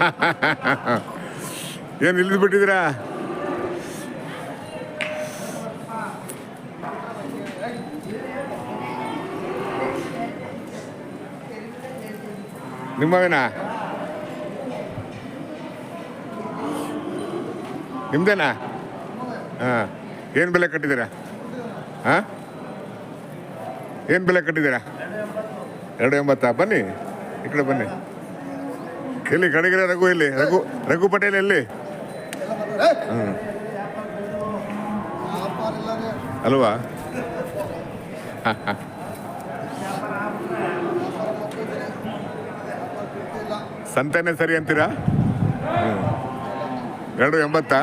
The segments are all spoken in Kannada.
ಏನು ಇಳಿದು ಬಿಟ್ಟಿದ್ದೀರಾ? ನಿಮ್ಮವೇನಾ ನಿಮ್ದೇನಾ? ಹಾಂ. ಏನು ಬೆಲೆ ಕಟ್ಟಿದ್ದೀರಾ? ಹಾಂ? ಏನು ಬೆಲೆ ಕಟ್ಟಿದ್ದೀರಾ? ಎರಡು ಎಂಬತ್ತಾ? ಬನ್ನಿ. ಈ ಕಡೆ ಬನ್ನಿ. ಎಲ್ಲಿ ಕಡೆಗಿರ ರಘು ಇಲ್ಲಿ. ರಘು ರಘು ಪಟೇಲ್ ಎಲ್ಲಿ. ಅಲ್ವಾ? ಸಂತೆನೇ ಸರಿ ಅಂತೀರಾ. ಎರಡು ಎಂಬತ್ತಾ?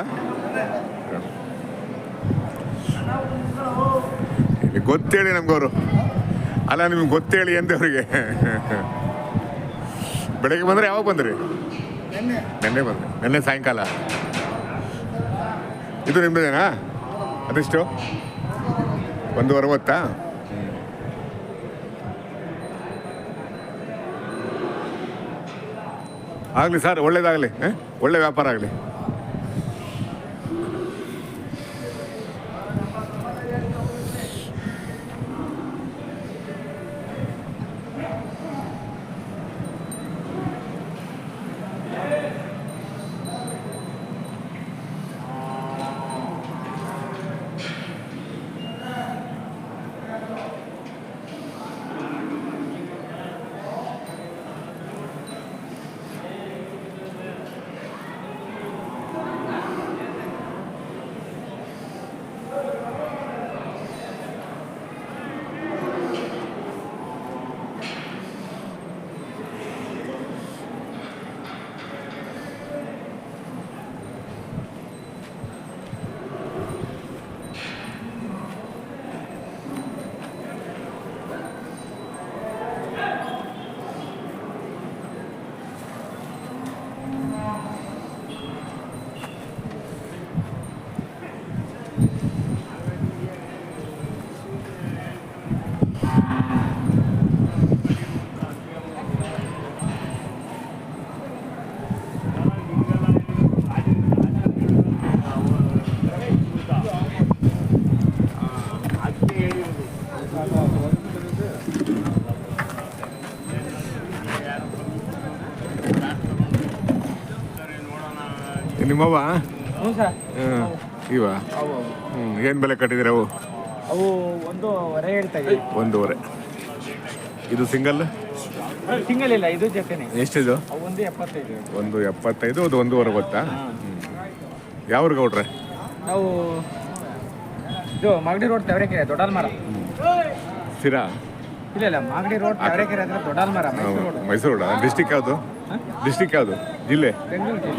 ಗೊತ್ತೇಳಿ ಗೊತ್ತೇಳಿ ಅವರು ಅಲ್ಲ, ನಿಮ್ಗೆ ಗೊತ್ತೇಳಿ ಅಂತ ಅವ್ರಿಗೆ ಬೆಳಗ್ಗೆ ಬಂದ್ರೆ ಯಾವಾಗ ಬಂದ್ರಿ? ನೆನ್ನೆ. ಬಂದ್ರಿ. ನೆನ್ನೆ ಸಾಯಂಕಾಲ? ಇದು ನಿಮ್ಮದೇನಾ ಅದೆಷ್ಟು? ಒಂದು ಅರವತ್ತಾ? ಆಗಲಿ ಸರ್ ಒಳ್ಳೇದಾಗಲಿ ಒಳ್ಳೆ ವ್ಯಾಪಾರ ಆಗಲಿ. ನಿಮ್ಮವ್ವ? ಹ್ಞೂ ಸರ್. ಇವ ಅವು. ಹ್ಞೂ ಏನು ಬೆಲೆ ಕಟ್ಟಿದ್ದೀರ ಅವು? ಅವು ಒಂದೂವರೆ ಹೇಳ್ತಾ ಇದ್ದೀವಿ. ಒಂದೂವರೆ. ಇದು ಸಿಂಗಲ್ ಸಿಂಗಲ್ ಇಲ್ಲ ಇದು ಜೊತೆನೆ. ಎಷ್ಟಿದು? ಅವು ಒಂದು ಎಪ್ಪತ್ತೈದು. ಒಂದು ಎಪ್ಪತ್ತೈದು ಅದು ಒಂದೂವರೆ ಗೊತ್ತಾ? ಯಾವ ಗೌಡ್ರೆ? ನಾವು ಇದು ಮಾಗಡಿ ರೋಡ್ ತೆವರೆಕೆರೆ ದೊಡ್ಡಲ್ಮರ. ಸಿರಾ? ಇಲ್ಲ ಇಲ್ಲ ಮಾಗಡಿ ರೋಡ್ ತೆವರೆಕೆರೆ ಅಂದ್ರೆ ದೊಡ್ಡಲ್ಮರ ಮೈಸೂರು ರೋಡ್. ಮೈಸೂರು ಡಿಸ್ಟಿಕ್ ಯಾವುದು? ಡಿಸ್ಟಿಕ್ ಯಾವುದು? ಜಿಲ್ಲೆ. ಬೆಂಗಳೂರು.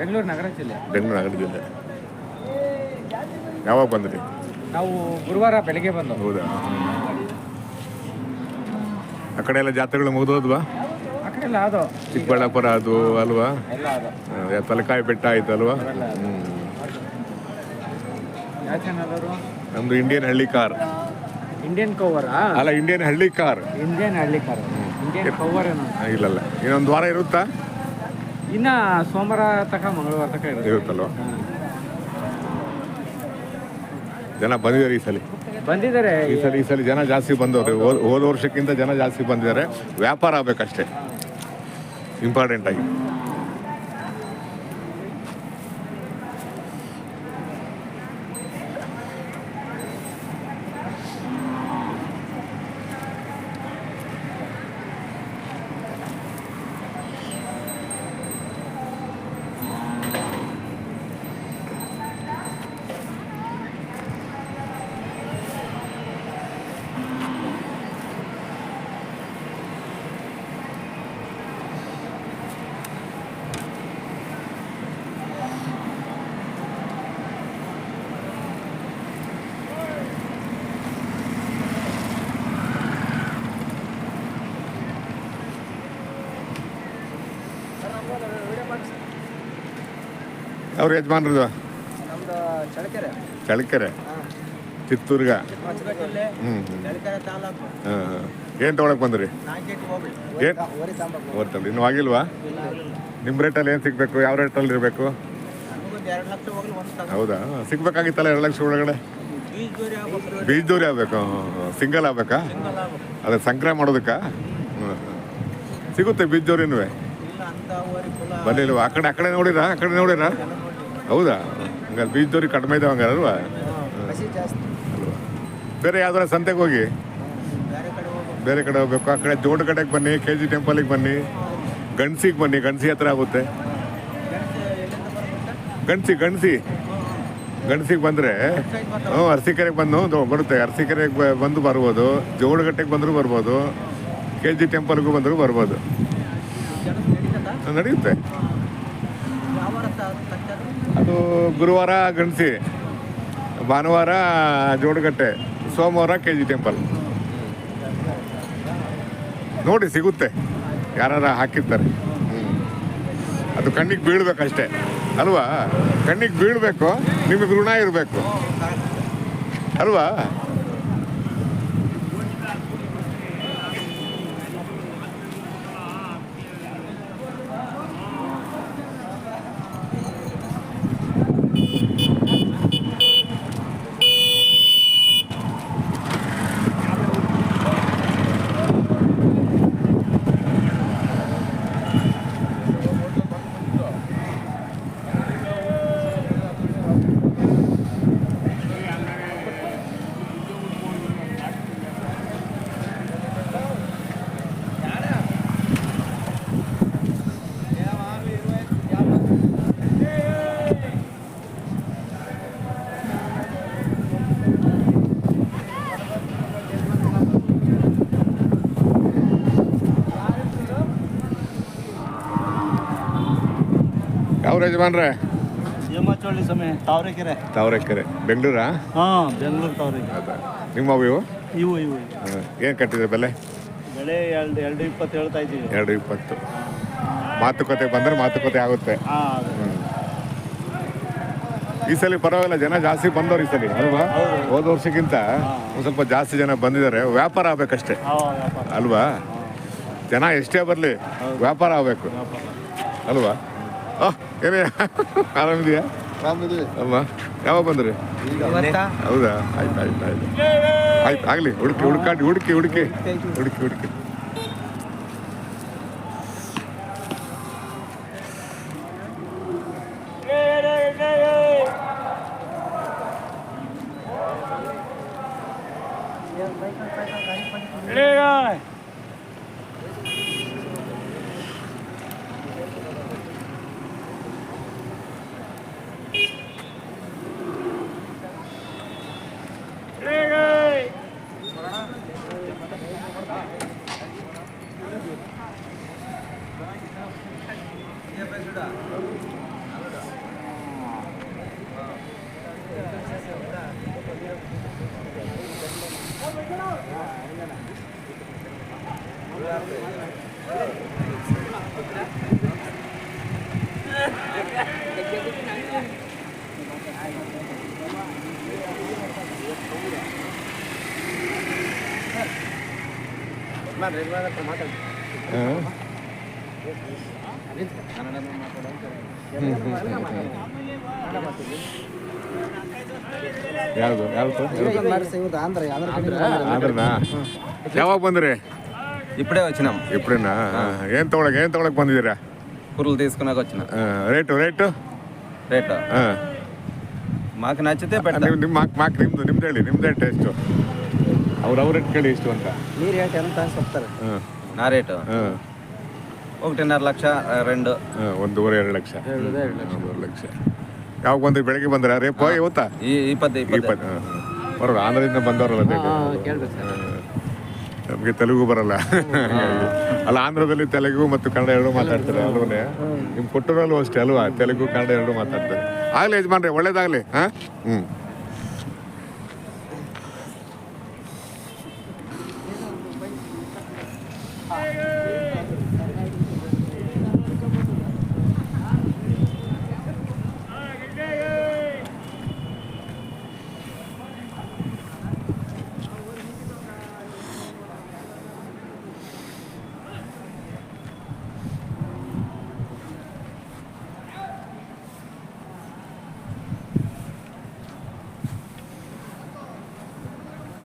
ಬೆಂಗಳೂರು ನಗರ ಜಿಲ್ಲೆ. ಬೆಂಗಳೂರು ನಗರ ಜಿಲ್ಲೆ. ಯಾವಾಗ ಬಂದ್ರಿ? ನಾವು ಗುರುವಾರ ಬೆಳಗ್ಗೆ ಬಂದು ಹೌದಾ? ಆ ಕಡೆ ಎಲ್ಲ ಜಾತ್ರೆಗಳು ಮುಗಿದೋದ್ವಾ ಆ ಕಡೆ ಎಲ್ಲ ಅದು ಚಿಕ್ಕಬಳ್ಳಾಪುರ ಅದು ಅಲ್ವಾ? ಎಲ್ಲ ಅದು ಆ, ತಲಕಾಯಿ ಬೆಟ್ಟ ಆಯ್ತು ಅಲ್ವಾ? ಹ್ಮ್. ಯಾವ ಚಾನಲ್ ಅವರು ನಮ್ದು ಇಂಡಿಯನ್ ಹಳ್ಳಿ ಕಾರ್. ಇಂಡಿಯನ್ ಕವರ್ ಅಲ್ಲ ಇಂಡಿಯನ್ ಹಳ್ಳಿ ಕಾರ್. ಇಂಡಿಯನ್ ಹಳ್ಳಿ ಕಾರ್. ಇಂಡಿಯನ್ ಕವರ್ ಏನೋ. ಇಲ್ಲಲ್ಲ ಇನ್ನೊಂದು ವಾರ ಇರುತ್ತಾ? ಇನ್ನ ಸೋಮವಾರ ತಕ ಮಂಗಳವಾರ ತಕ ಇರುತ್ತಲ್ವ? ಜನ ಬಂದಿದ್ದಾರೆ ಈ ಸಲ. ಬಂದಿದ್ದಾರೆ. ಈ ಸಲ ಈ ಸಲ ಜನ ಜಾಸ್ತಿ ಬಂದವರು. ಹೋದ ವರ್ಷಕ್ಕಿಂತ ಜನ ಜಾಸ್ತಿ ಬಂದಿದ್ದಾರೆ. ವ್ಯಾಪಾರ ಆಗ್ಬೇಕಷ್ಟೇ. ಇಂಪಾರ್ಟೆಂಟ್ ಆಗಿ. ಅವ್ರ ಯಜಮಾನ್ರದ್ದು? ನಮ್ದು ಚಳಕೆರೆ ಚಳ್ಳಕೆರೆ. ಚಿತ್ತೂರ್ಗ. ಹ್ಞೂ ಹಾಂ ಏನು ತೊಗೊಳಕ್ ಬಂದ್ರಿ? ಏನು? ಓದ್ತಲ್ಲ ಇನ್ನೂ ಆಗಿಲ್ವಾ? ನಿಮ್ಮ ರೇಟಲ್ಲಿ ಏನು ಸಿಗಬೇಕು? ಯಾವ ರೇಟಲ್ಲಿ ಇರಬೇಕು? ಹೌದಾ? ಸಿಗ್ಬೇಕಾಗಿತ್ತಲ್ಲ ಎರಡು ಲಕ್ಷ ಒಳಗಡೆ? ಬೀಜದೂರಿ ಆಗ್ಬೇಕು ಸಿಂಗಲ್ ಆಗ್ಬೇಕಾ? ಅದೇ ಸಂಕ್ರಮಣ ಮಾಡೋದಕ್ಕ? ಸಿಗುತ್ತೆ ಸಿಗುತ್ತೆ ದೂರಿನೂ ಬರ್ಲಿಲ್ವಾ ಆ ಕಡೆ ಆ ಕಡೆ ನೋಡಿರಾ? ಆ ಕಡೆ ನೋಡಿರಾ? ಹೌದಾ? ಹಂಗಾರೆ ಬೀಜದವ್ರಿ ಕಡಿಮೆ ಇದಾವ ಹಂಗಾರೆ ಅಲ್ವಾ? ಬೇರೆ ಯಾವ್ದಾರ ಸಂತೆಗೆ ಹೋಗಿ? ಬೇರೆ ಕಡೆ ಹೋಗ್ಬೇಕು. ಆ ಕಡೆ ದೊಡ್ಡ ಕಡೆಗೆ ಬನ್ನಿ ಕೆ ಜಿ ಟೆಂಪಲಿಗೆ ಬನ್ನಿ. ಗಣಸಿಗೆ ಬನ್ನಿ ಗಣಸಿ ಹತ್ರ ಆಗುತ್ತೆ. ಗಣಸಿ ಗಣಸಿ. ಗಣಸಿಗೆ ಬಂದರೆ ಹ್ಞೂ ಅರಸೀಕೆರೆಗೆ ಬಂದು ಬರುತ್ತೆ. ಅರಸೀಕೆರೆಗೆ ಬಂದು ಬರ್ಬೋದು. ಜೋಡಗಟ್ಟೆಗೆ ಬಂದರೂ ಬರ್ಬೋದು. ಕೆ ಜಿ ಟೆಂಪಲ್ಗೂ ಬಂದರೂ ಬರ್ಬೋದು. ನಡೆಯುತ್ತೆ ಅದು ಗುರುವಾರ ಗಣಸಿ, ಭಾನುವಾರ ಜೋಡಗಟ್ಟೆ, ಸೋಮವಾರ ಕೆ ಜಿ ಟೆಂಪಲ್. ನೋಡಿ, ಸಿಗುತ್ತೆ. ಯಾರು ಹಾಕಿರ್ತಾರೆ. ಅದು ಕಣ್ಣಿಗೆ ಬೀಳ್ಬೇಕಷ್ಟೇ. ಅಲ್ವಾ? ಕಣ್ಣಿಗೆ ಬೀಳಬೇಕು, ನಿಮಗೆ ಋಣ ಇರಬೇಕು. ಅಲ್ವಾ? ಯಾವ ಯಜಮಾನ್ರೆ? ಹೇಮಾಚೋಳಿ ಸಮಯ ತಾವರೆಕೆರೆ. ತಾವರೆಕೆರೆ. ಬೆಂಗಳೂರಾ? ಹಾಂ ಬೆಂಗಳೂರು ತಾವರೆಕೆರೆ. ನಿಮ್ಮ ಇವು? ಇವು ಇವು ಏನು ಕಟ್ಟಿದ್ರೆ ಬೆಲೆ? ಬೆಲೆ ಎರಡು ಎರಡು ಇಪ್ಪತ್ತು ಹೇಳ್ತಾ ಇದ್ದೀವಿ. ಎರಡು ಇಪ್ಪತ್ತು. ಮಾತುಕತೆ ಬಂದರೆ ಮಾತುಕತೆ ಆಗುತ್ತೆ. ಈ ಸಲ ಪರವಾಗಿಲ್ಲ ಜನ ಜಾಸ್ತಿ ಬಂದವ್ರು ಈ ಸಲ ಅಲ್ವಾ? ಹೋದ ವರ್ಷಕ್ಕಿಂತ ಒಂದು ಸ್ವಲ್ಪ ಜಾಸ್ತಿ ಜನ ಬಂದಿದ್ದಾರೆ. ವ್ಯಾಪಾರ ಆಗ್ಬೇಕಷ್ಟೆ. ಅಲ್ವಾ? ಜನ ಎಷ್ಟೇ ಬರಲಿ ವ್ಯಾಪಾರ ಆಗಬೇಕು. ಅಲ್ವಾ? ಏನೇ ಆರಾಮಿದೆಯಾ? ಅಮ್ಮ ಯಾವಾಗ ಬಂದ್ರಿ? ಹೌದಾ? ಆಯ್ತು ಆಯ್ತು ಆಯ್ತು. ಆಯ್ತು ಆಗಲಿ ಹುಡುಕಿ ಹುಡುಕಾಡಿ ಹುಡುಕಿ ಹುಡುಕಿ ಹುಡುಕಿ ಹುಡುಕಿ. ಯಾವುದು? ಯಾವುದು? ಆಂಧ್ರನಾ ಯಾವಾಗ ಬಂದ್ರಿ? ఇప్పుడే వచ్చినాం ఇప్పుడేనా ఏం తోడక ఏం తోడక ಬಂದಿದ್ದೀರಾ కూరలు తీసుకున్నాక వచ్చిన ರೇಟು ರೇಟು రేట్ ಹಾಂ మాకు నచ్చితే పెడతా ನಿಮ್ಮ ನಿಮ್ಮ ಮಾಕ್ ಮಾಕ್ ನಿಮ್ದು ನಿಮ್ದು ಹೇಳಿ ನಿಮ್ದು ಟೇಸ್ಟು ಅವ್ರು ಅವ್ರ ರೇಟ್ ಕೇಳಿ ಎಷ್ಟು ಅಂತ ನೀರು ಹೇಳ್ತಿ ಅಂತ ಸೊಪ್ತಾರೆ ಹಾಂ నా రేటు ಹಾಂ ఒకటిన్నర లక్ష ఆ, రెండు ಹಾಂ ಒಂದೂವರೆ ಎರಡು ಲಕ್ಷ ಒಂದೂವರೆ ಲಕ್ಷ ಯಾವಾಗ ಬಂದ್ರಿ ಬೆಳಗ್ಗೆ ಬಂದ್ರ ರೇಪ ಇವತ್ತಾ ఈ ఈ పద్ద ఈ పద్ద ಇಪ್ಪತ್ತು ಹಾಂ ಬರೋರು ಆಂಧ್ರದಿಂದ ಬಂದವರಲ್ಲ ನಮಗೆ ತೆಲುಗು ಬರಲ್ಲ. ಅಲ್ಲ, ಆಂಧ್ರದಲ್ಲಿ ತೆಲುಗು ಮತ್ತು ಕನ್ನಡ ಎರಡು ಮಾತಾಡ್ತಾರೆ, ಅಲ್ವನೇ? ನಿಮ್ಮ ಕೊಟ್ಟರಲ್ಲೂ ಅಷ್ಟೇ, ಅಲ್ವಾ? ತೆಲುಗು, ಕನ್ನಡ ಎರಡು ಮಾತಾಡ್ತಾರೆ. ಆಗ್ಲಿ ಯಜಮಾನ್ರಿ, ಒಳ್ಳೇದಾಗಲಿ, ಹಾಂ? ಹ್ಞೂ